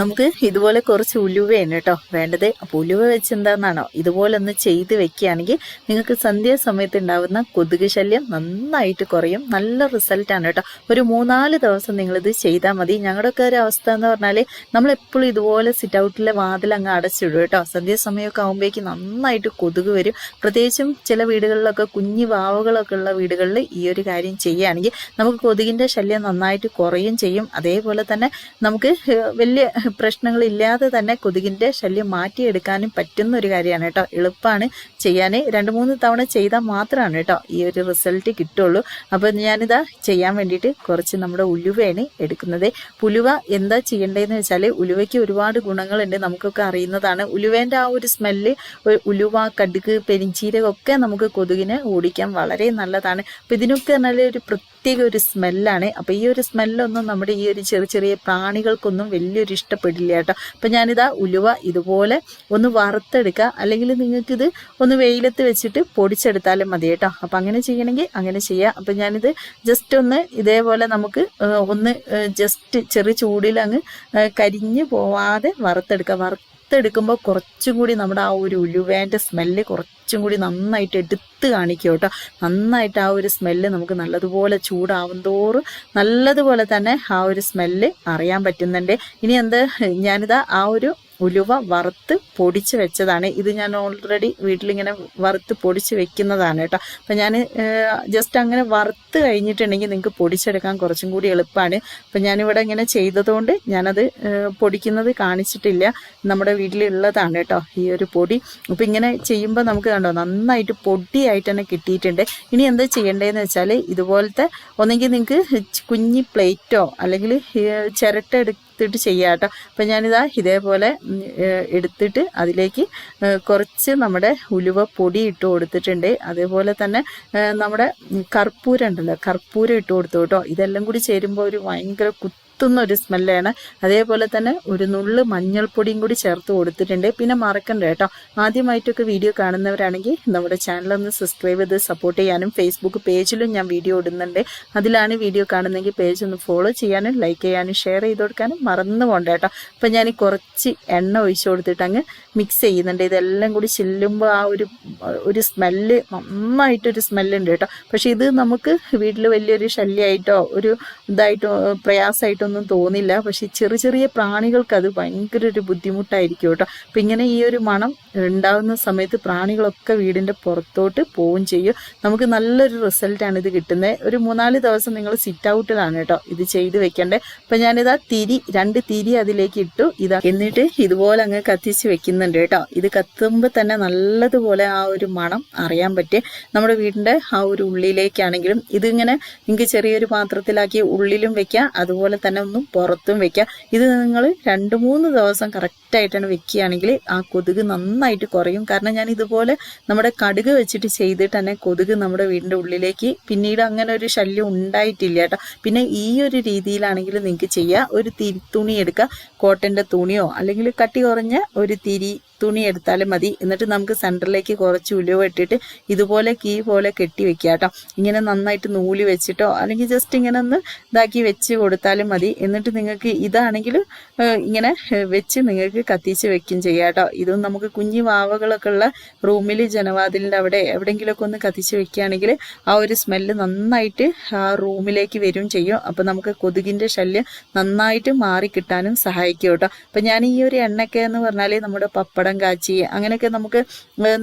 നമുക്ക് ഇതുപോലെ കുറച്ച് ഉലുവയാണ് കേട്ടോ വേണ്ടത്. അപ്പോൾ ഉലുവ വെച്ച് ഇതുപോലെ ഒന്ന് ചെയ്ത് വെക്കുകയാണെങ്കിൽ നിങ്ങൾക്ക് സന്ധ്യാസമയത്ത് ഉണ്ടാവുന്ന കൊതുക് ശല്യം നന്നായിട്ട് കുറയും. നല്ല റിസൾട്ടാണ് കേട്ടോ. ഒരു മൂന്നാൽ ദിവസം നിങ്ങളിത് ചെയ്താൽ മതി. ഞങ്ങളുടെയൊക്കെ ഒരു അവസ്ഥ എന്ന് പറഞ്ഞാൽ നമ്മൾ എപ്പോഴും ഇതുപോലെ സിറ്റ് ഔട്ടിലെ വാതിൽ അങ്ങ് അടച്ചിടും കേട്ടോ. സന്ധ്യാസമയമൊക്കെ ആകുമ്പോഴേക്ക് നന്നായിട്ട് കൊതുക് വരും. പ്രത്യേകിച്ചും ചില വീടുകളിലൊക്കെ കുഞ്ഞു വാവകളൊക്കെ ഉള്ള വീടുകളിൽ ഈ ഒരു കാര്യം ചെയ്യുകയാണെങ്കിൽ നമുക്ക് കൊതുകിന്റെ ശല്യം നന്നായിട്ട് കുറയും ചെയ്യും. അതേപോലെ തന്നെ നമുക്ക് വലിയ പ്രശ്നങ്ങളില്ലാതെ തന്നെ കൊതുകിന്റെ ശല്യം മാറ്റിയെടുക്കാനും പറ്റുന്ന ഒരു കാര്യമാണ് കേട്ടോ. എളുപ്പമാണ് ചെയ്യാൻ രണ്ട് മൂന്ന് തവണ ചെയ്താൽ മാത്രമാണ് കേട്ടോ ഈ ഒരു റിസൾട്ട് കിട്ടുള്ളൂ. അപ്പോൾ ഞാനിതാ ചെയ്യാൻ വേണ്ടിയിട്ട് കുറച്ച് നമ്മുടെ ഉലുവയാണ് എടുക്കുന്നത്. ഉലുവ എന്താ ചെയ്യേണ്ടതെന്ന് വെച്ചാൽ ഉലുവയ്ക്ക് ഒരുപാട് ഗുണങ്ങളുണ്ട് നമുക്കൊക്കെ അറിയുന്നതാണ്. ഉലുവേന്റെ ആ ഒരു സ്മെല്ല് ഉലുവ കടുക് പെരിഞ്ചീരകമൊക്കെ നമുക്ക് കൊതുകിനെ ഓടിക്കാൻ വളരെ നല്ലതാണ്. അപ്പോൾ ഇതിനൊക്കെ നല്ല ഒരു പ്രത്യേക ഒരു സ്മെല്ലാണ്. അപ്പോൾ ഈ ഒരു സ്മെല്ലൊന്നും നമ്മുടെ ഈ ഒരു ചെറിയ ചെറിയ പ്രാണികൾക്കൊന്നും വലിയൊരു ഇഷ്ടപ്പെടില്ല കേട്ടോ. അപ്പം ഞാനിതാ ഉലുവ ഇതുപോലെ ഒന്ന് വറുത്തെടുക്കുക. അല്ലെങ്കിൽ നിങ്ങൾക്കിത് ഒന്ന് വെയിലത്ത് വെച്ചിട്ട് പൊടിച്ചെടുത്താലും മതി കേട്ടോ. അപ്പം അങ്ങനെ ചെയ്യണമെങ്കിൽ അങ്ങനെ ചെയ്യാം. അപ്പം ഞാനിത് ജസ്റ്റ് ഒന്ന് ഇതേപോലെ നമുക്ക് ഒന്ന് ജസ്റ്റ് ചെറിയ ചൂടിൽ അങ്ങ് കരിഞ്ഞ് പോവാതെ വറുത്തെടുക്കുക. വറുത്തെടുക്കുമ്പോൾ കുറച്ചും കൂടി നമ്മുടെ ആ ഒരു ഉലുവേന്റെ സ്മെല്ല് കുറച്ചും കൂടി നന്നായിട്ട് എടുത്ത് കാണിക്കും കേട്ടോ. നന്നായിട്ട് ആ ഒരു സ്മെല്ല് നമുക്ക് നല്ലതുപോലെ ചൂടാവും തോറും നല്ലതുപോലെ തന്നെ ആ ഒരു സ്മെല്ല് അറിയാൻ പറ്റുന്നുണ്ട്. ഇനി എന്ത്? ഞാനിതാ ആ ഒരു ഉലുവ വറുത്ത് പൊടിച്ച് വെച്ചതാണ്. ഇത് ഞാൻ ഓൾറെഡി വീട്ടിലിങ്ങനെ വറുത്ത് പൊടിച്ച് വെക്കുന്നതാണ് കേട്ടോ. അപ്പം ഞാൻ ജസ്റ്റ് അങ്ങനെ വറുത്ത് കഴിഞ്ഞിട്ടുണ്ടെങ്കിൽ നിങ്ങൾക്ക് പൊടിച്ചെടുക്കാൻ കുറച്ചും കൂടി എളുപ്പമാണ് അപ്പം ഞാനിവിടെ ഇങ്ങനെ ചെയ്തതുകൊണ്ട് ഞാനത് പൊടിക്കുന്നത് കാണിച്ചിട്ടില്ല. നമ്മുടെ വീട്ടിലുള്ളതാണ് കേട്ടോ ഈ ഒരു പൊടി. അപ്പം ഇങ്ങനെ ചെയ്യുമ്പോൾ നമുക്ക് കണ്ടോ നന്നായിട്ട് പൊടിയായിട്ട് തന്നെ കിട്ടിയിട്ടുണ്ട്. ഇനി എന്താ ചെയ്യേണ്ടതെന്ന് വെച്ചാൽ ഇതുപോലത്തെ ഒന്നെങ്കിൽ നിങ്ങൾക്ക് കുഞ്ഞി പ്ലേറ്റോ അല്ലെങ്കിൽ ചിരട്ടെടുക്ക ചിരട്ട എടുത്തിട്ട് ചെയ്യാം കേട്ടോ. അപ്പം ഞാനിതാ ഇതേപോലെ എടുത്തിട്ട് അതിലേക്ക് കുറച്ച് നമ്മുടെ ഉലുവ പൊടി ഇട്ട് കൊടുത്തിട്ടുണ്ട്. അതേപോലെ തന്നെ നമ്മുടെ കർപ്പൂരം ഉണ്ടല്ലോ കർപ്പൂരം ഇട്ട് കൊടുത്തു കേട്ടോ. ഇതെല്ലാം കൂടി ചേരുമ്പോൾ ഒരു ഭയങ്കര കുത്തുന്ന ഒരു സ്മെല്ലാണ്. അതേപോലെ തന്നെ ഒരു നുള്ള് മഞ്ഞൾപ്പൊടിയും കൂടി ചേർത്ത് കൊടുത്തിട്ടുണ്ട്. പിന്നെ മറക്കണ്ട കേട്ടോ. ആദ്യമായിട്ടൊക്കെ വീഡിയോ കാണുന്നവരാണെങ്കിൽ നമ്മുടെ ചാനൽ ഒന്ന് സബ്സ്ക്രൈബ് ചെയ്ത് സപ്പോർട്ട് ചെയ്യാനും ഫേസ്ബുക്ക് പേജിലും ഞാൻ വീഡിയോ ഇടുന്നുണ്ട്. അതിലാണ് വീഡിയോ കാണുന്നെങ്കിൽ പേജ് ഒന്ന് ഫോളോ ചെയ്യാനും ലൈക്ക് ചെയ്യാനും ഷെയർ ചെയ്ത് കൊടുക്കാനും മറന്നു പോകണ്ട കേട്ടോ. അപ്പം ഞാൻ കുറച്ച് എണ്ണ ഒഴിച്ചു കൊടുത്തിട്ട് അങ്ങ് മിക്സ് ചെയ്യുന്നുണ്ട്. ഇതെല്ലാം കൂടി ചെല്ലുമ്പോൾ ആ ഒരു ഒരു സ്മെല്ല് നന്നായിട്ടൊരു സ്മെല്ലുണ്ട് കേട്ടോ. പക്ഷേ ഇത് നമുക്ക് വീട്ടിൽ വലിയൊരു ശല്യമായിട്ടോ ഒരു ഇതായിട്ടോ പ്രയാസമായിട്ടൊന്നും തോന്നില്ല. പക്ഷെ ചെറിയ ചെറിയ പ്രാണികൾക്ക് അത് ഭയങ്കര ഒരു ബുദ്ധിമുട്ടായിരിക്കും കേട്ടോ. അപ്പം ഇങ്ങനെ ഈ ഒരു മണം ഉണ്ടാകുന്ന സമയത്ത് പ്രാണികളൊക്കെ വീടിന്റെ പുറത്തോട്ട് പോവുകയും ചെയ്യും. നമുക്ക് നല്ലൊരു റിസൾട്ടാണ് ഇത് കിട്ടുന്നത് ഒരു മൂന്നാൽ ദിവസം നിങ്ങൾ സിറ്റ് ഔട്ടിലാണ് കേട്ടോ ഇത് ചെയ്ത് വെക്കേണ്ടത് അപ്പം ഞാനിതാ തിരി രണ്ട് തിരി അതിലേക്ക് ഇട്ടു. ഇതാ എന്നിട്ട് ഇതുപോലെ അങ്ങ് കത്തിച്ച് വെക്കുന്നുണ്ട് കേട്ടോ. ഇത് കത്തുമ്പോൾ തന്നെ നല്ലതുപോലെ ആ ഒരു മണം അറിയാൻ പറ്റും നമ്മുടെ വീടിന്റെ ആ ഒരു ഉള്ളിലേക്കാണെങ്കിലും ഇതിങ്ങനെ നിങ്ങൾക്ക് ചെറിയൊരു പാത്രത്തിലാക്കി ഉള്ളിലും വെക്കാം. അതുപോലെ തന്നെ ഒന്നും പുറത്തും വെക്കുക ഇത് നിങ്ങൾ രണ്ട് മൂന്ന് ദിവസം കറക്റ്റായിട്ടാണ് വെക്കുകയാണെങ്കിൽ ആ കൊതുക് നന്നായിട്ട് കുറയും. കാരണം ഞാൻ ഇതുപോലെ നമ്മുടെ കടുക് വെച്ചിട്ട് ചെയ്തിട്ട് തന്നെ കൊതുക് നമ്മുടെ വീടിന്റെ ഉള്ളിലേക്ക് പിന്നീട് അങ്ങനെ ഒരു ശല്യം ഉണ്ടായിട്ടില്ല കേട്ടോ. പിന്നെ ഈ ഒരു രീതിയിലാണെങ്കിൽ നിങ്ങൾക്ക് ചെയ്യുക ഒരു തിരി തുണി എടുക്കുക. കോട്ടന്റെ തുണിയോ അല്ലെങ്കിൽ കട്ടി കുറഞ്ഞ ഒരു തിരി തുണി എടുത്താലും മതി. എന്നിട്ട് നമുക്ക് സെന്ററിലേക്ക് കുറച്ച് ഉലുവ ഇട്ടിട്ട് ഇതുപോലെ കീ പോലെ കെട്ടി വെക്കുക കേട്ടോ. ഇങ്ങനെ നന്നായിട്ട് നൂൽ വെച്ചിട്ടോ അല്ലെങ്കിൽ ജസ്റ്റ് ഇങ്ങനെ ഒന്ന് ഇതാക്കി വെച്ച് കൊടുത്താലും മതി. എന്നിട്ട് നിങ്ങൾക്ക് ഇതാണെങ്കിൽ ഇങ്ങനെ വെച്ച് നിങ്ങൾക്ക് കത്തിച്ച് വെക്കും ചെയ്യാം കേട്ടോ. ഇതും നമുക്ക് കുഞ്ഞു വാവകളൊക്കെ ഉള്ള റൂമിൽ ജനവാതിലിന്റെ അവിടെ എവിടെയെങ്കിലുമൊക്കെ ഒന്ന് കത്തിച്ച് വെക്കുകയാണെങ്കിൽ ആ ഒരു സ്മെല്ല് നന്നായിട്ട് ആ റൂമിലേക്ക് വരും ചെയ്യും. അപ്പോൾ നമുക്ക് കൊതുകിന്റെ ശല്യം നന്നായിട്ട് മാറി കിട്ടാനും സഹായിക്കും കേട്ടോ. അപ്പം ഞാൻ ഈ ഒരു എണ്ണയൊക്കെ എന്ന് പറഞ്ഞാൽ നമ്മുടെ പപ്പടം കാച്ചി അങ്ങനെയൊക്കെ നമുക്ക്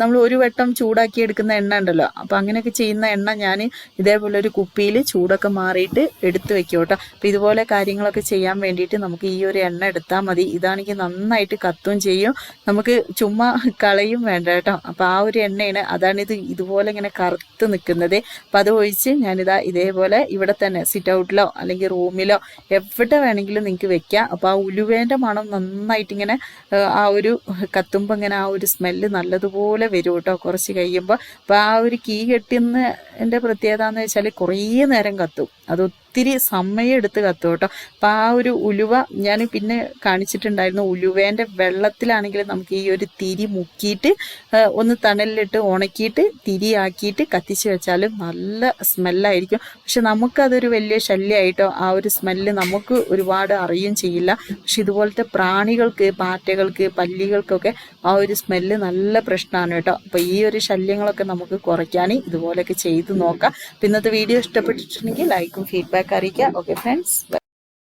നമ്മൾ ഒരു വട്ടം ചൂടാക്കി എടുക്കുന്ന എണ്ണ ഉണ്ടല്ലോ. അപ്പം അങ്ങനെയൊക്കെ ചെയ്യുന്ന എണ്ണ ഞാൻ ഇതേപോലെ ഒരു കുപ്പിയിൽ ചൂടൊക്കെ മാറിയിട്ട് എടുത്തു വെക്കും കേട്ടോ അപ്പം ഇതുപോലെ കാര്യങ്ങളൊക്കെ ചെയ്യാൻ വേണ്ടിയിട്ട് നമുക്ക് ഈ ഒരു എണ്ണ എടുത്താൽ മതി. ഇതാണെങ്കിൽ നന്നായിട്ട് കത്തും ചെയ്യും. നമുക്ക് ചുമ്മാ കളയും വേണ്ട കേട്ടോ. അപ്പം ആ ഒരു എണ്ണയാണ് ഇത് ഇതുപോലെ ഇങ്ങനെ കറുത്ത് നിൽക്കുന്നത്. അപ്പം അത് ഒഴിച്ച് ഞാനിതാ ഇതേപോലെ ഇവിടെ തന്നെ സിറ്റ് ഔട്ടിലോ അല്ലെങ്കിൽ റൂമിലോ എവിടെ വേണമെങ്കിലും നിങ്ങൾക്ക് വെക്കാം. അപ്പോൾ ആ ഉലുവേന്റെ മണം നന്നായിട്ട് ഇങ്ങനെ ആ ഒരു കത്തുമ്പോൾ ഇങ്ങനെ ആ ഒരു സ്മെല്ല് നല്ലതുപോലെ വരും കേട്ടോ കുറച്ച് കഴിയുമ്പോൾ അപ്പോൾ ആ ഒരു കീ കെട്ടുന്ന എന്റെ പ്രത്യേകത എന്ന് വെച്ചാൽ കുറേ നേരം കത്തും. അത് ഒത്തിരി സമയം എടുത്ത് കത്തും കേട്ടോ. അപ്പം ആ ഒരു ഉലുവ ഞാൻ പിന്നെ കാണിച്ചിട്ടുണ്ടായിരുന്നു. ഉലുവേന്റെ വെള്ളത്തിലാണെങ്കിൽ നമുക്ക് ഈ ഒരു തിരി മുക്കിയിട്ട് ഒന്ന് തണലിലിട്ട് ഉണക്കിയിട്ട് തിരിയാക്കിയിട്ട് കത്തിച്ച് വെച്ചാൽ നല്ല സ്മെല്ലായിരിക്കും. പക്ഷെ നമുക്കതൊരു വലിയ ശല്യമായിട്ടോ ആ ഒരു സ്മെല്ല് നമുക്ക് ഒരുപാട് അറിയും ചെയ്യില്ല. പക്ഷെ ഇതുപോലത്തെ പ്രാണികൾക്ക് പാറ്റകൾക്ക് പല്ലികൾക്കൊക്കെ ആ ഒരു സ്മെല്ല് നല്ല പ്രശ്നമാണ് കേട്ടോ. അപ്പോൾ ഈ ഒരു ശല്യങ്ങളൊക്കെ നമുക്ക് കുറയ്ക്കാൻ ഇതുപോലെയൊക്കെ നോക്കാം. അപ്പം ഇന്നത്തെ വീഡിയോ ഇഷ്ടപ്പെട്ടിട്ടുണ്ടെങ്കിൽ ലൈക്കും ഫീഡ്ബാക്ക് അറിയിക്കുക. Okay friends